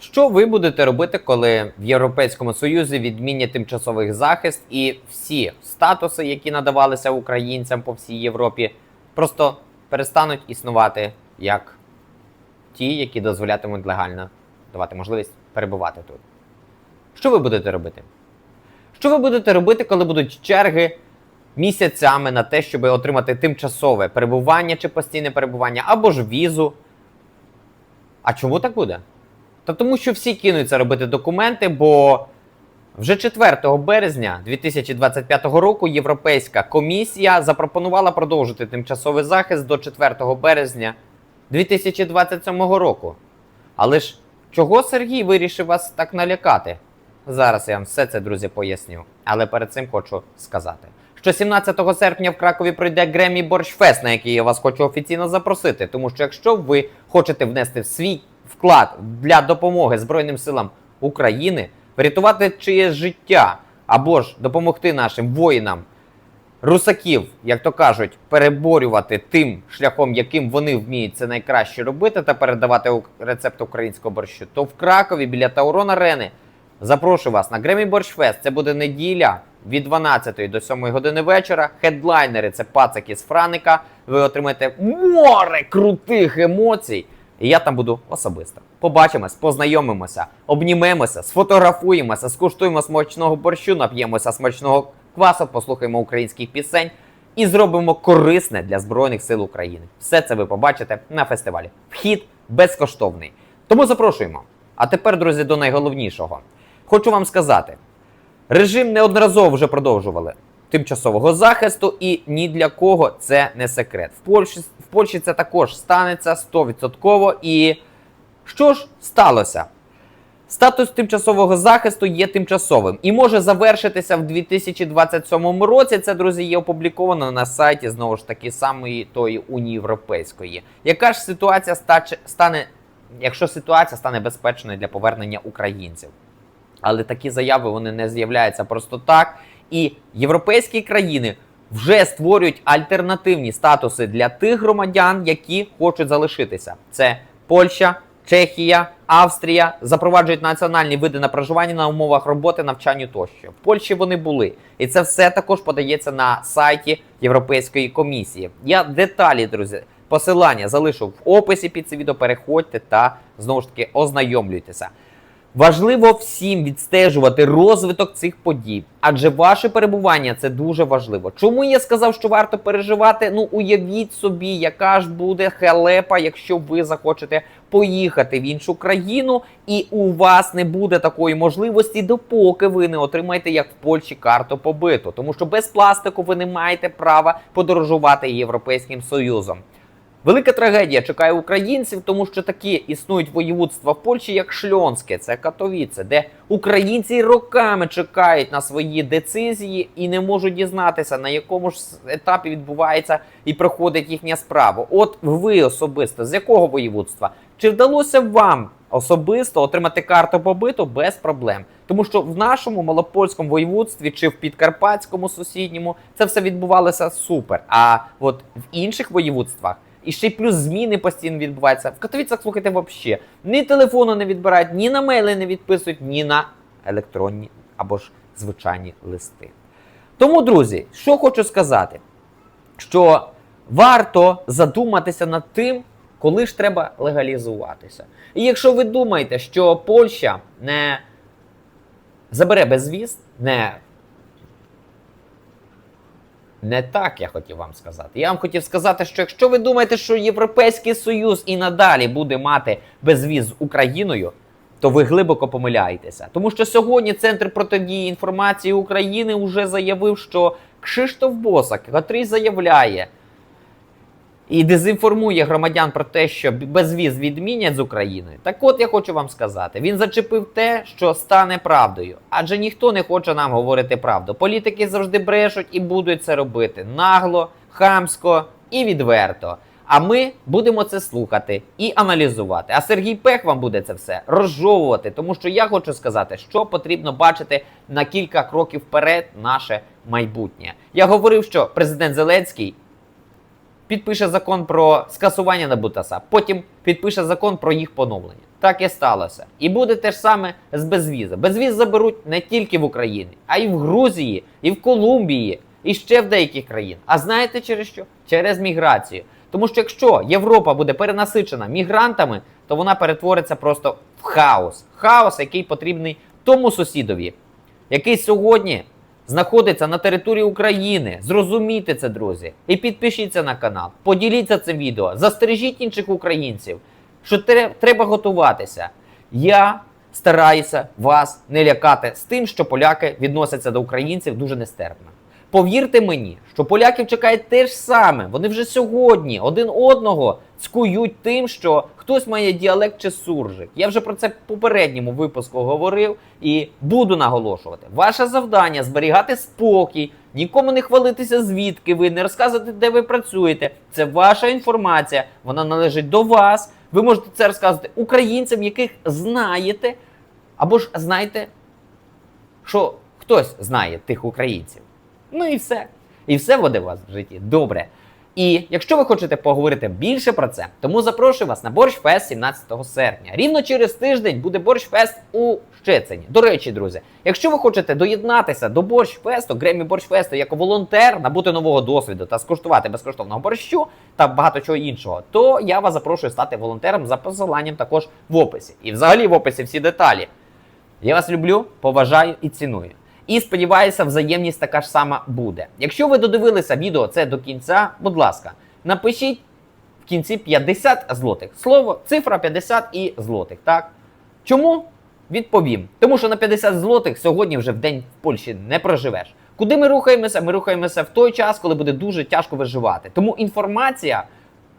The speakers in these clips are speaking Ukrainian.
Що ви будете робити, коли в Європейському Союзі відмінять тимчасовий захист і всі статуси, які надавалися українцям по всій Європі, просто перестануть існувати як ті, які дозволятимуть легально давати можливість перебувати тут? Що ви будете робити? Що ви будете робити, коли будуть черги місяцями на те, щоб отримати тимчасове перебування чи постійне перебування, або ж візу? А чому так буде? Та тому, що всі кинуться робити документи, бо вже 4 березня 2025 року Європейська комісія запропонувала продовжити тимчасовий захист до 4 березня 2027 року. Але ж чого Сергій вирішив вас так налякати? Зараз я вам все це, друзі, поясню. Але перед цим хочу сказати, що 17 серпня в Кракові пройде Гремі Борщфест, на який я вас хочу офіційно запросити. Тому що якщо ви хочете внести свій вклад для допомоги Збройним силам України, врятувати чиєсь життя або ж допомогти нашим воїнам, русаків, як то кажуть, переборювати тим шляхом, яким вони вміють це найкраще робити, та передавати рецепт українського борщу, то в Кракові біля Таурон Арени запрошую вас на Гремі Борщфест. Це буде неділя від 12 до 7 години вечора. Хедлайнери це пацики з Франика. Ви отримаєте море крутих емоцій. І я там буду особисто. Побачимось, познайомимося, обнімемося, сфотографуємося, скуштуємо смачного борщу, нап'ємося смачного квасу, послухаємо українських пісень і зробимо корисне для Збройних сил України. Все це ви побачите на фестивалі. Вхід безкоштовний. Тому запрошуємо. А тепер, друзі, до найголовнішого. Хочу вам сказати: режим неодноразово вже продовжували тимчасового захисту, і ні для кого це не секрет. В Польщі, в Польщі це також станеться 100%. І що ж сталося? Статус тимчасового захисту є тимчасовим і може завершитися в 2027 році. Це, друзі, є опубліковано на сайті знову ж таки самої тої Унії Європейської. Яка ж ситуація стане, якщо ситуація стане безпечною для повернення українців? Але такі заяви вони не з'являються просто так. І європейські країни вже створюють альтернативні статуси для тих громадян, які хочуть залишитися. Це Польща, Чехія, Австрія запроваджують національні види на проживання на умовах роботи, навчання тощо. В Польщі вони були, і це все також подається на сайті Європейської комісії. Я деталі, друзі, посилання залишу в описі під це відео. Переходьте та знову ж таки ознайомлюйтеся. Важливо всім відстежувати розвиток цих подій, адже ваше перебування це дуже важливо. Чому я сказав, що варто переживати? Ну уявіть собі, яка ж буде халепа, якщо ви захочете поїхати в іншу країну, і у вас не буде такої можливості, допоки ви не отримаєте, як в Польщі, карту побиту. Тому що без пластику ви не маєте права подорожувати Європейським Союзом. Велика трагедія чекає українців, тому що такі існують воєводства в Польщі, як Шльонське, це Катовіце, де українці роками чекають на свої децизії і не можуть дізнатися, на якому ж етапі відбувається і проходить їхня справа. От ви особисто з якого воєводства? Чи вдалося вам особисто отримати карту побиту без проблем? Тому що в нашому малопольському воєводстві чи в підкарпатському сусідньому це все відбувалося супер. А от в інших воєводствах і ще й плюс зміни постійно відбуваються. В Катовіцях, слухайте, взагалі, ні телефону не відбирають, ні на мейли не відписують, ні на електронні або ж звичайні листи. Тому, друзі, що хочу сказати, що варто задуматися над тим, коли ж треба легалізуватися. І якщо ви думаєте, що Польща не забере безвіз, не не так я хотів вам сказати. Я вам хотів сказати, що якщо ви думаєте, що Європейський Союз і надалі буде мати безвіз з Україною, то ви глибоко помиляєтеся. Тому що сьогодні Центр протидії інформації України вже заявив, що Кшиштоф Босак, котрий заявляє і дезінформує громадян про те, що безвіз відмінять з Україною. Так от я хочу вам сказати: він зачепив те, що стане правдою. Адже ніхто не хоче нам говорити правду. Політики завжди брешуть і будуть це робити нагло, хамсько і відверто. А ми будемо це слухати і аналізувати. А Сергій Пех вам буде це все розжовувати, тому що я хочу сказати, що потрібно бачити на кілька кроків вперед наше майбутнє. Я говорив, що президент Зеленський підпише закон про скасування НАБУ та потім підпише закон про їх поновлення. Так і сталося. І буде те ж саме з безвіза. Безвіз заберуть не тільки в Україні, а й в Грузії, і в Колумбії, і ще в деяких країн. А знаєте через що? Через міграцію. Тому що якщо Європа буде перенасичена мігрантами, то вона перетвориться просто в хаос. Хаос, який потрібний тому сусідові, який сьогодні знаходиться на території України. Зрозумійте це, друзі. І підпишіться на канал, поділіться цим відео, застережіть інших українців, що треба готуватися. Я стараюся вас не лякати з тим, що поляки відносяться до українців дуже нестерпно. Повірте мені, що поляків чекає те ж саме. Вони вже сьогодні один одного цькують тим, що хтось має діалект чи суржик. Я вже про це в попередньому випуску говорив і буду наголошувати. Ваше завдання зберігати спокій, нікому не хвалитися, звідки ви, не розказувати, де ви працюєте. Це ваша інформація, вона належить до вас. Ви можете це розказувати українцям, яких знаєте, або ж знаєте, що хтось знає тих українців. Ну і все. І все буде у вас в житті добре. І якщо ви хочете поговорити більше про це, тому запрошую вас на Борщ Фест 17 серпня. Рівно через тиждень буде Борщ Фест у Щецині. До речі, друзі, якщо ви хочете доєднатися до Борщ Фесту, Гремі Борщ Фесту як волонтер, набути нового досвіду та скуштувати безкоштовного борщу та багато чого іншого, то я вас запрошую стати волонтером за посиланням також в описі. І взагалі в описі всі деталі. Я вас люблю, поважаю і ціную. І сподіваюся, взаємність така ж сама буде. Якщо ви додивилися відео це до кінця, будь ласка, напишіть в кінці 50 злотих. Слово, цифра 50 і злотих. Так? Чому? Відповім. Тому що на 50 злотих сьогодні вже в день в Польщі не проживеш. Куди ми рухаємося? Ми рухаємося в той час, коли буде дуже тяжко виживати. Тому інформація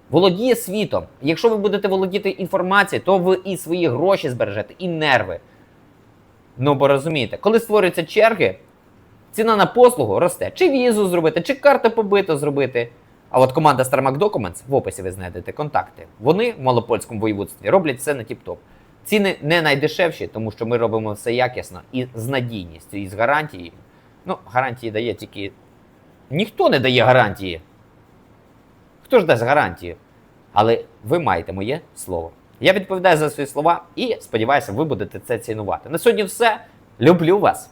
володіє світом. Якщо ви будете володіти інформацією, то ви і свої гроші збережете, і нерви. Ну, бо розумієте, коли створюються черги, ціна на послугу росте. Чи візу зробити, чи карту побиту зробити. А от команда Starmac Documents, в описі ви знайдете контакти. Вони в малопольському воєводстві роблять все на тіп-топ. Ціни не найдешевші, тому що ми робимо все якісно і з надійністю, і з гарантією. Ну, гарантії дає тільки. Ніхто не дає гарантії. Хто ж дасть гарантії? Але ви маєте моє слово. Я відповідаю за свої слова і сподіваюся, ви будете це цінувати. На сьогодні все. Люблю вас.